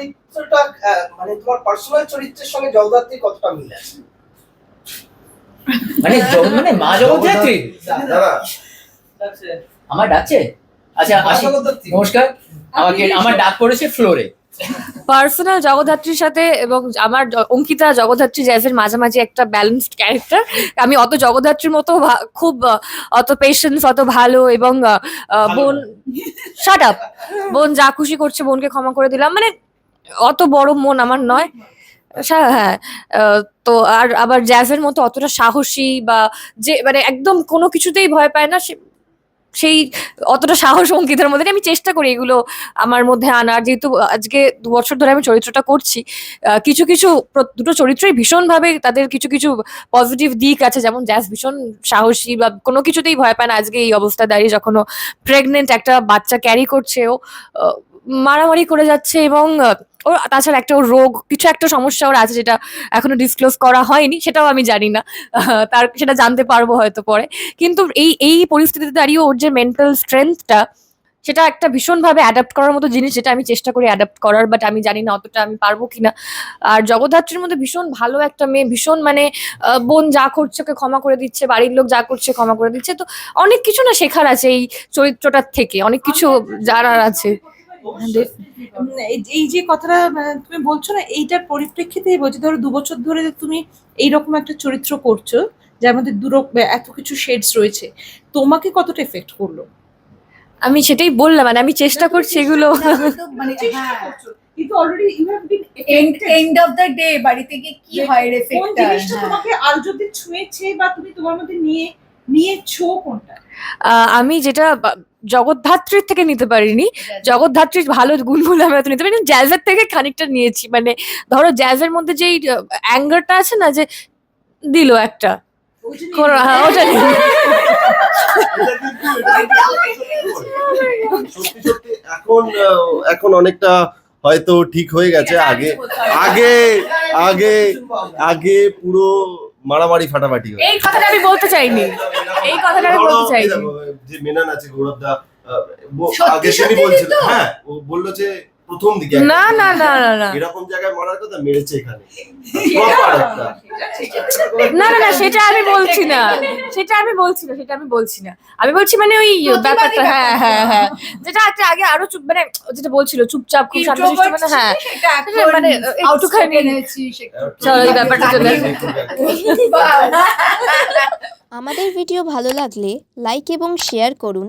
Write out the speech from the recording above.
চরিত্রটা মানে তোমার পার্সোনাল চরিত্রের সঙ্গে জগদ্ধাত্রীর কতটা মিল আছে? মানে মানে মা জগদ্ধাত্রী? আমার ডাকছে? আচ্ছা আসি। নমস্কার। আমাকে আমার ডাক পড়েছে ফ্লোরে। পার্সোনাল জগদ্ধাত্রীর সাথে এবং আমার অঙ্কিতা জগদ্ধাত্রী জ্যাজের মাঝামাঝি একটা ব্যালেন্সড ক্যারেক্টার আমি অত জগদ্ধাত্রীর মতো খুব অত পেশেন্স অত ভালো এবং বোন শাট আপ বোন যা খুশি করছে বোনকে ক্ষমা করে দিলাম। মানে অত বড় মন আমার নয়। হ্যাঁ তো আর আবার জ্যাজের মতো অতটা সাহসী বা যে মানে একদম কোনো কিছুতেই ভয় পায় না সেই অতটা সাহস অঙ্কিতার মধ্যে আমি চেষ্টা করি এগুলো আমার মধ্যে আনার। যেহেতু আজকে দু বছর ধরে আমি চরিত্রটা করছি কিছু কিছু দুটো চরিত্রই ভীষণভাবে তাদের কিছু কিছু পজিটিভ দিক আছে। যেমন জ্যাস ভীষণ সাহসী বা কোনো কিছুতেই ভয় পায় না। আজকে এই অবস্থা দাঁড়িয়ে যখন প্রেগনেন্ট একটা বাচ্চা ক্যারি করছে ও মারামারি করে যাচ্ছে এবং ওর তাছাড়া একটা ওর রোগ কিছু একটা সমস্যা ওর আছে যেটা এখনও ডিসক্লোজ করা হয়নি সেটাও আমি জানি না। তার সেটা জানতে পারব হয়তো পরে। কিন্তু এই এই পরিস্থিতিতে দাঁড়িয়ে ওর যে মেন্টাল স্ট্রেংথটা সেটা একটা ভীষণভাবে অ্যাডাপ্ট করার মতো জিনিস যেটা আমি চেষ্টা করি অ্যাডাপ্ট করার বাট আমি জানি না অতটা আমি পারব কিনা। আর জগদ্ধাত্রীর মধ্যে ভীষণ ভালো একটা মেয়ে ভীষণ মানে বোন যা করছে ওকে ক্ষমা করে দিচ্ছে বাড়ির লোক যা করছে ক্ষমা করে দিচ্ছে। তো অনেক কিছু না শেখার আছে এই চরিত্রটার থেকে অনেক কিছু জানার আছে। এই- যে কথাটা তুমি বলছো না এইটার পরিপ্রেক্ষিতেই বলছি ধরো দু বছর ধরে তুমি এইরকম একটা চরিত্র করছ যার মধ্যে দুটো এত কিছু শেডস রয়েছে তোমাকে কতটা এফেক্ট করল? আমি সেটাই বললাম মানে আমি চেষ্টা করছি এগুলো। মানে হ্যাঁ। কিন্তু already you have been end end of the day বাড়িতে গিয়ে কি হয় কোন জিনিসটা তোমাকে আরও যদি ছুঁয়েছে বা তুমি তোমার মধ্যে নিয়ে নিয়েছো কোনটা? আহ, আমি যেটা জগদ্ধাত্রীর থেকে নিতে পারিনি। জগদ্ধাত্রীর ভালো গুণগুলো আমি হয়তো নিতে পারি জ্যাজের থেকে খানিকটা নিয়েছি। মানে ধরো জ্যাজের মধ্যে যেই অ্যাঙ্গারটা আছে না যে দিল একটা। হ্যাঁ, ওটা সত্যি এখন এখন অনেকটা হয়তো ঠিক হয়ে গেছে। আগে আগে আগে আগে পুরো মারামারি ফাটাফাটি এই কথাটা আমি বলতে চাইনি। এই কথাটা আমি বলতে চাইনি। যে মেনান আছে গৌরব দা আগে শুনি বলছিল হ্যাঁ ও বলল যে প্রথম দিকে না না না না না। এরকম জায়গায় মারার কথা মেরেছে এখানে। না না না সেটা আমি বলছি না। সেটা আমি বলছি না সেটা আমি বলছি না। আমি বলছি মানে ওই ব্যাপারটা হ্যাঁ হ্যাঁ হ্যাঁ। যেটা একটা আগে আরও চুপ মানে যেটা বলছিল চুপচাপ খুব শান্তশিষ্ট মানে হ্যাঁ। সেটা মানে একটুখানি চলো, এই ব্যাপারটা চলে আমাদের ভিডিও ভালো লাগলে লাইক এবং শেয়ার করুন।